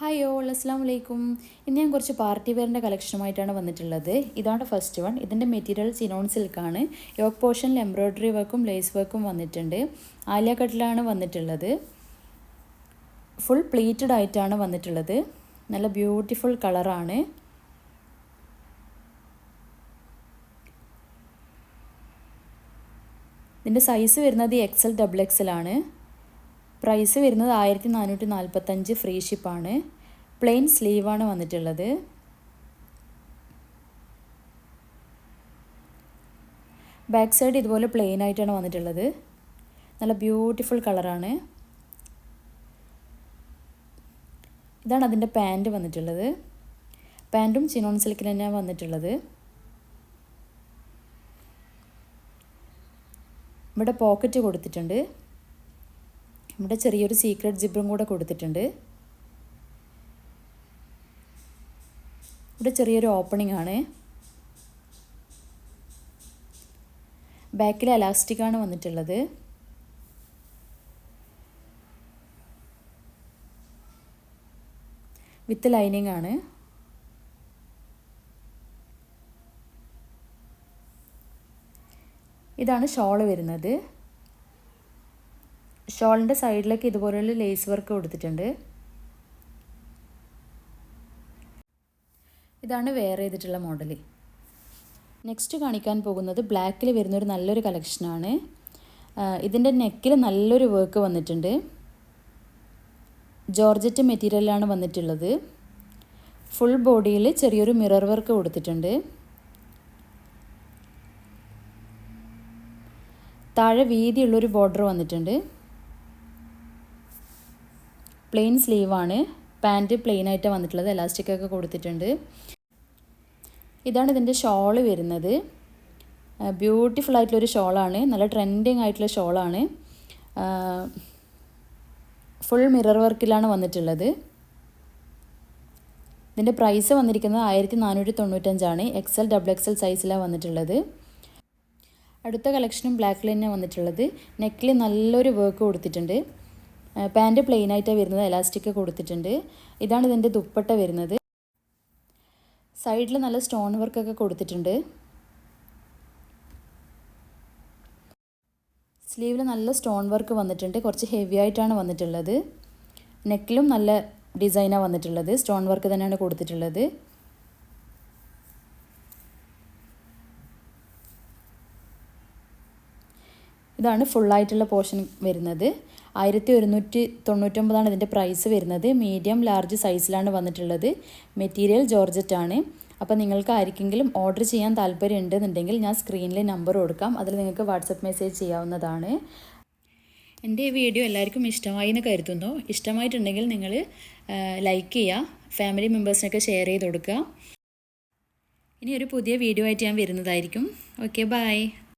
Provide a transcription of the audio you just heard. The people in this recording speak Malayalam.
ഹായ് ഓൾ അസ്സാം വലൈക്കും ഇന്ന് ഞാൻ കുറച്ച് പാർട്ടി വെയറിന്റെ കളക്ഷനുമായിട്ടാണ് വന്നിട്ടുള്ളത്. ഇതാണ് ഫസ്റ്റ് വൺ ഇതിന്റെ മെറ്റീരിയൽ സിനോൺ സിൽക്കാണ് യോക്ക് പോർഷനിൽ എംബ്രോയ്ഡറി വർക്കും ലേസ് വർക്കും വന്നിട്ടുണ്ട്. ആലിയ കട്ടിലാണ് വന്നിട്ടുള്ളത്. ഫുൾ പ്ലീറ്റഡ് ആയിട്ടാണ് വന്നിട്ടുള്ളത്. നല്ല ബ്യൂട്ടിഫുൾ കളറാണ് ഇതിന്റെ സൈസ് വരുന്നത് എക്സൽ ഡബിൾ എക്സൽ ആണ്. പ്രൈസ് വരുന്നത് ആയിരത്തി നാനൂറ്റി നാൽപ്പത്തഞ്ച് ഫ്രീ ഷിപ്പാണ് പ്ലെയിൻ സ്ലീവാണ് വന്നിട്ടുള്ളത്. ബാക്ക് സൈഡ് ഇതുപോലെ പ്ലെയിൻ ആയിട്ടാണ് വന്നിട്ടുള്ളത്. നല്ല ബ്യൂട്ടിഫുൾ കളറാണ് ഇതാണ് അതിന്റെ പാന്റ് വന്നിട്ടുള്ളത്. പാന്റും ചിനോൺ സിൽക്കിൽ തന്നെയാണ് വന്നിട്ടുള്ളത്. ഇവിടെ പോക്കറ്റ് കൊടുത്തിട്ടുണ്ട്. ഇവിടെ ചെറിയൊരു സീക്രട്ട് ജിബും കൂടെ കൊടുത്തിട്ടുണ്ട്. ഇവിടെ ചെറിയൊരു ഓപ്പണിംഗ് ആണ്. ബാക്കിൽ അലാസ്റ്റിക് ആണ് വന്നിട്ടുള്ളത്. വിത്ത് ലൈനിങ് ആണ്. ഇതാണ് ഷോൾ വരുന്നത്. ഷോളിന്റെ സൈഡിലേക്ക് ഇതുപോലെയുള്ള ലേസ് വർക്ക് കൊടുത്തിട്ടുണ്ട്. ഇതാണ് വെയർ ചെയ്തിട്ടുള്ള മോഡൽ നെക്സ്റ്റ് കാണിക്കാൻ പോകുന്നത് ബ്ലാക്കിൽ വരുന്നൊരു നല്ലൊരു കളക്ഷനാണ് ഇതിന്റെ നെക്കിൽ നല്ലൊരു വർക്ക് വന്നിട്ടുണ്ട്. ജോർജറ്റ് മെറ്റീരിയലാണ് വന്നിട്ടുള്ളത്. ഫുൾ ബോഡിയിൽ ചെറിയൊരു മിറർ വർക്ക് കൊടുത്തിട്ടുണ്ട്. താഴെ വീതിയുള്ളൊരു ബോർഡർ വന്നിട്ടുണ്ട്. പ്ലെയിൻ സ്ലീവാണ്. പാന്റ് പ്ലെയിൻ ആയിട്ട് വന്നിട്ടുള്ളത്. എലാസ്റ്റിക് ഒക്കെ കൊടുത്തിട്ടുണ്ട്. ഇതാണ് ഇതിന്റെ ഷോൾ വരുന്നത്. ബ്യൂട്ടിഫുൾ ആയിട്ടുള്ളൊരു ഷോളാണ്. നല്ല ട്രെൻഡിങ് ആയിട്ടുള്ള ഷോളാണ്. ഫുൾ മിറർ വർക്കിലാണ് വന്നിട്ടുള്ളത്. ഇതിന്റെ പ്രൈസ് വന്നിരിക്കുന്നത് ആയിരത്തി നാനൂറ്റി തൊണ്ണൂറ്റഞ്ചാണ് എക്സൽ ഡബിൾ എക്സൽ സൈസിലാണ് വന്നിട്ടുള്ളത്. അടുത്ത കളക്ഷനും ബ്ലാക്ക് തന്നെ വന്നിട്ടുള്ളത്. നെക്കിൽ നല്ലൊരു വർക്ക് കൊടുത്തിട്ടുണ്ട്. പാന്റ് പ്ലെയിൻ ആയിട്ടാണ് വരുന്നത്. എലാസ്റ്റിക് കൊടുത്തിട്ടുണ്ട്. ഇതാണ് ഇതിന്റെ ദുപ്പട്ട വരുന്നത്. സൈഡിൽ നല്ല സ്റ്റോൺ വർക്കൊക്കെ കൊടുത്തിട്ടുണ്ട്. സ്ലീവിൽ നല്ല സ്റ്റോൺ വർക്ക് വന്നിട്ടുണ്ട്. കുറച്ച് ഹെവി ആയിട്ടാണ് വന്നിട്ടുള്ളത്. നെക്കിലും നല്ല ഡിസൈനാണ് വന്നിട്ടുള്ളത്. സ്റ്റോൺ വർക്ക് തന്നെയാണ് കൊടുത്തിട്ടുള്ളത്. ഇതാണ് ഫുള്ളായിട്ടുള്ള പോർഷൻ വരുന്നത്. ആയിരത്തി ഒരുന്നൂറ്റി തൊണ്ണൂറ്റൊമ്പതാണ് ഇതിന്റെ പ്രൈസ് വരുന്നത്. മീഡിയം ലാർജ് സൈസിലാണ് വന്നിട്ടുള്ളത്. മെറ്റീരിയൽ ജോർജറ്റ് ആണ്. അപ്പോൾ നിങ്ങൾക്ക് ആർക്കെങ്കിലും ഓർഡർ ചെയ്യാൻ താല്പര്യം ഉണ്ടെന്നുണ്ടെങ്കിൽ ഞാൻ സ്ക്രീനിൽ നമ്പർ കൊടുക്കാം. അതിൽ നിങ്ങൾക്ക് വാട്സപ്പ് മെസ്സേജ് ചെയ്യാവുന്നതാണ്. എന്റെ ഈ വീഡിയോ എല്ലാവർക്കും ഇഷ്ടമായി എന്ന് കരുതുന്നു. ഇഷ്ടമായിട്ടുണ്ടെങ്കിൽ നിങ്ങൾ ലൈക്ക് ചെയ്യുക. ഫാമിലി മെമ്പേഴ്സിനൊക്കെ ഷെയർ ചെയ്ത് കൊടുക്കുക. ഇനി ഒരു പുതിയ വീഡിയോ ആയിട്ട് ഞാൻ വരുന്നതായിരിക്കും. Okay bye